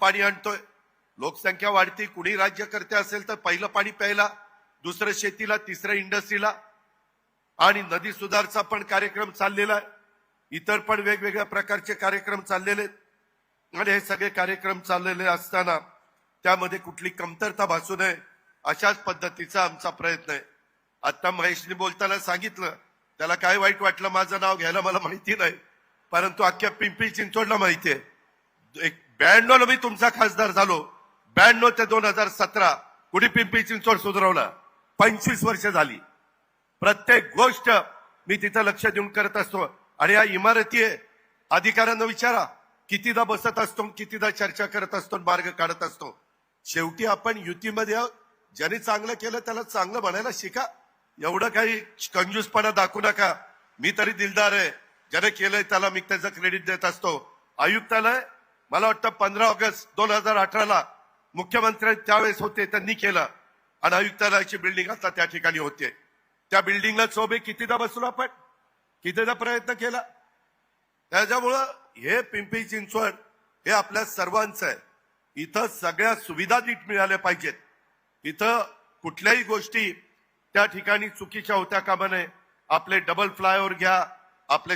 पाणी आणतोय. लोकसंख्या वाढती कुणी राज्यकर्ते असेल तर पहिलं पाणी प्यायला दुसरं शेतीला तिसरं इंडस्ट्रीला. आणि नदी सुधारचा पण कार्यक्रम चाललेला आहे. इतर पण वेगवेगळ्या प्रकारचे कार्यक्रम चाललेले आणि हे सगळे कार्यक्रम चाललेले असताना त्यामध्ये कुठली कमतरता भासू नये अशाच पद्धतीचा आमचा प्रयत्न आहे. आता महेशने बोलताना सांगितलं त्याला काय वाईट वाटलं माझं नाव घ्यायला मला माहिती नाही परंतु अख्ख्या पिंपरी चिंचवडला माहिती आहे. एक ब्याण्णव मी तुमचा खासदार झालो. ब्याण्णव ते दोन हजार सतरा कुणी पिंपरी चिंचवड सुधारवला? पंचवीस वर्ष झाली. प्रत्येक गोष्ट मी तिथं लक्ष देऊन करत असतो. आणि या इमारती अधिकाऱ्यांना विचारा कितीदा बसत असतो कितीदा चर्चा करत असतो मार्ग काढत असतो. शेवटी आपण युतीमध्ये ज्याने चांगलं केलं त्याला चांगलं म्हणायला शिका. एवढं काही कंजूसपणा दाखवू नका. मी तरी दिलदार आहे. ज्याने केलंय त्याला मी त्याचं क्रेडिट देत असतो. आयुक्तालय मला वाटतं पंधरा ऑगस्ट दोन हजार अठराला मुख्यमंत्री त्यावेळेस होते त्यांनी केलं. आणि आयुक्तालयाची बिल्डिंग आता त्या ठिकाणी होते. त्या बिल्डिंगला चोबे कितीदा बसलो आपण? कितीदा प्रयत्न केला? त्याच्यामुळं हे पिंपरी चिंचवड हे आपल्या सर्वांचं आहे. इथं सगळ्या सुविधा नीट मिळाल्या पाहिजेत. इथं कुठल्याही गोष्टी त्या ठिकाणी चुकीच्या होत्या कामा नये. आपले डबल फ्लायओव्हर घ्या आपले